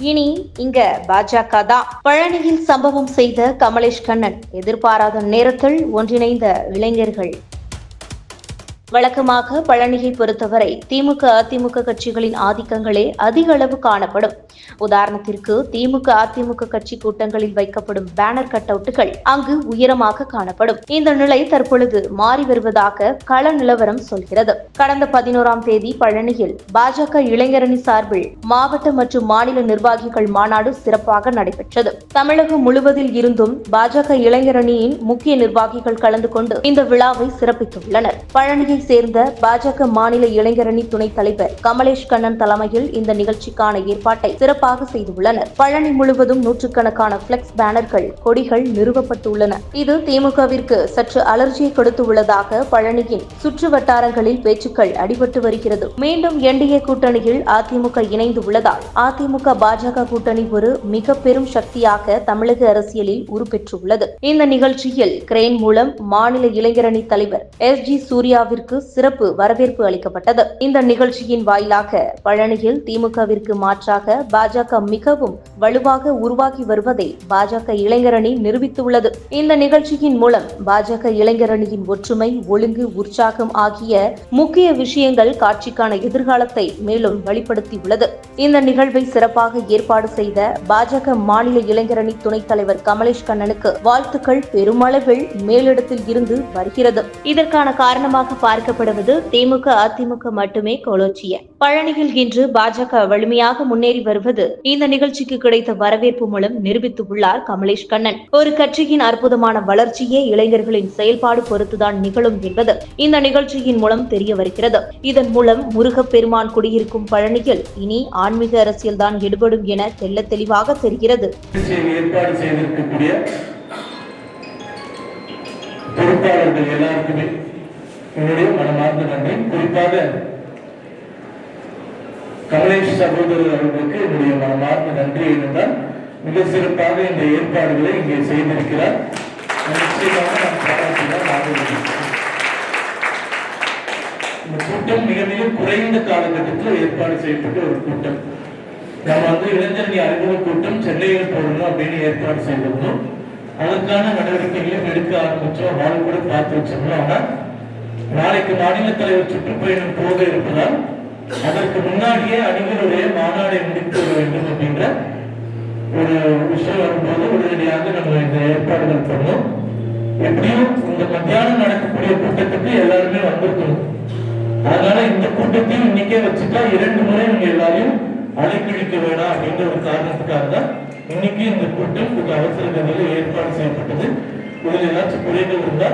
இனி இங்க பாஜக தான். பழனியில் சம்பவம் செய்த கமலேஷ் கண்ணன் எதிர்பாராத நேரத்தில் ஒன்றிணைந்த இளைஞர்கள். வழக்கமாக பழனியை பொறுத்தவரை திமுக அதிமுக கட்சிகளின் ஆதிக்கங்களே அதிக அளவு காணப்படும். உதாரணத்திற்கு திமுக அதிமுக கட்சி கூட்டங்களில் வைக்கப்படும் பேனர் கட் அவுட்டுகள் அங்கு உயரமாக காணப்படும். இந்த நிலை தற்பொழுது மாறி வருவதாக கள நிலவரம் சொல்கிறது. கடந்த பதினோராம் தேதி பழனியில் பாஜக இளைஞரணி சார்பில் மாவட்ட மற்றும் மாநில நிர்வாகிகள் மாநாடு சிறப்பாக நடைபெற்றது. தமிழகம் முழுவதில் இருந்தும் பாஜக இளைஞரணியின் முக்கிய நிர்வாகிகள் கலந்து கொண்டு இந்த விழாவை சிறப்பித்துள்ளனர். பழனியை சேர்ந்த பாஜக மாநில இளைஞரணி துணைத் தலைவர் கமலேஷ் கண்ணன் தலைமையில் இந்த நிகழ்ச்சிக்கான ஏற்பாட்டை சிறப்பாக செய்துள்ளனர். பழனி முழுவதும் நூற்றுக்கணக்கான பிளெக்ஸ் பேனர்கள் கொடிகள் நிறுவப்பட்டுள்ளன. இது திமுகவிற்கு சற்று அலர்ஜியை கொடுத்துள்ளதாக பழனியின் சுற்று வட்டாரங்களில் பேச்சுக்கள் அடிபட்டு வருகிறது. மீண்டும் என்டிஏ கூட்டணியில் அதிமுக இணைந்து உள்ளதால் அதிமுக பாஜக கூட்டணி ஒரு மிக பெரும் சக்தியாக தமிழக அரசியலில் உருப்பெற்றுள்ளது. இந்த நிகழ்ச்சியில் கிரெயின் மூலம் மாநில இளைஞரணி தலைவர் எஸ் ஜி சூர்யாவிற்கு சிறப்பு வரவேற்பு அளிக்கப்பட்டது. இந்த நிகழ்ச்சியின் வாயிலாக பழனியில் திமுகவிற்கு மாற்றாக பாஜக மிகவும் வலுவாக உருவாகி வருவதை பாஜக இளைஞரணி நிரூபித்துள்ளது. இந்த நிகழ்ச்சியின் மூலம் பாஜக இளைஞரணியின் ஒற்றுமை ஒழுங்கு உற்சாகம் ஆகிய முக்கிய விஷயங்கள் காட்சிக்கான எதிர்காலத்தை மேலும் வெளிப்படுத்தியுள்ளது. இந்த நிகழ்வை சிறப்பாக ஏற்பாடு செய்த பாஜக மாநில இளைஞரணி துணைத் தலைவர் கமலேஷ் கண்ணனுக்கு வாழ்த்துக்கள். பெருமளவில் மேலிடத்தில் இருந்து வருகிறது. இதற்கான காரணமாக பார்க்கப்படுவது திமுக அதிமுக மட்டுமே கொலோச்சிய. பழனியில் இன்று பாஜக வலிமையாக முன்னேறி வருவது இந்த நிகழ்ச்சிக்கு கிடைத்த வரவேற்பு மூலம் நிரூபித்துள்ளார் கமலேஷ் கண்ணன். ஒரு கட்சியின் அற்புதமான வளர்ச்சியே இளைஞர்களின் செயல்பாடு பொறுத்துதான் நிகழும் என்பது இந்த நிகழ்ச்சியின் மூலம் தெரிய வருகிறது. இதன் மூலம் முருகப்பெருமான் குடியிருக்கும் பழனியில் இனி ஆன்மீக அரசியல் தான் ஈடுபடும் என தெல்ல தெளிவாக தெரிகிறது. கமலேஷ் சகோதரர் அவர்களுக்கு என்னுடைய மனமார்ந்த நன்றி இருந்தால் மிக சிறப்பாக இந்த ஏற்பாடுகளை இங்கே செய்திருக்கிறார். நிச்சயமாக நான் பாராட்டுகிறேன் மிக குறைந்த காலகட்டத்தில் ஏற்பாடு செய்யப்பட்ட ஒரு கூட்டம். நம்ம வந்து இளைஞரணி அறிமுக கூட்டம் சென்னையில் போடணும் அப்படின்னு ஏற்பாடு செய்திருந்தோம். அதற்கான நடவடிக்கைகளையும் எடுக்க ஆரம்பிச்சோம். வாழ் கூட பார்த்து வச்சிருந்தோம். ஆனால் நாளைக்கு மாநில தலைவர் சுற்றுப்பயணம் போக இருப்பதால் அதற்கு முன்னாடியே அணிகளுடைய மாநாடை முடித்து வர வேண்டும் அப்படின்ற ஒரு விஷயம் வரும்போது உடனடியாக நம்ம இந்த ஏற்பாடுகள் பண்ணோம். எப்படியும் இந்த மத்தியானம் நடக்கக்கூடிய கூட்டத்துக்கு எல்லாருமே வந்திருக்கணும் எல்லாத்தையும் நிக்க வச்சுட்டா இரண்டு முறை நீங்க எல்லாரையும் அலைக்கழிக்க வேணாம் அப்படின்ற ஒரு காரணத்துக்காக தான் இன்னைக்கு இந்த கூட்டம் கொஞ்சம் அவசர கதியில் ஏற்பாடு செய்யப்பட்டது. இதில் ஏதாச்சும் குறைகள் இருந்தா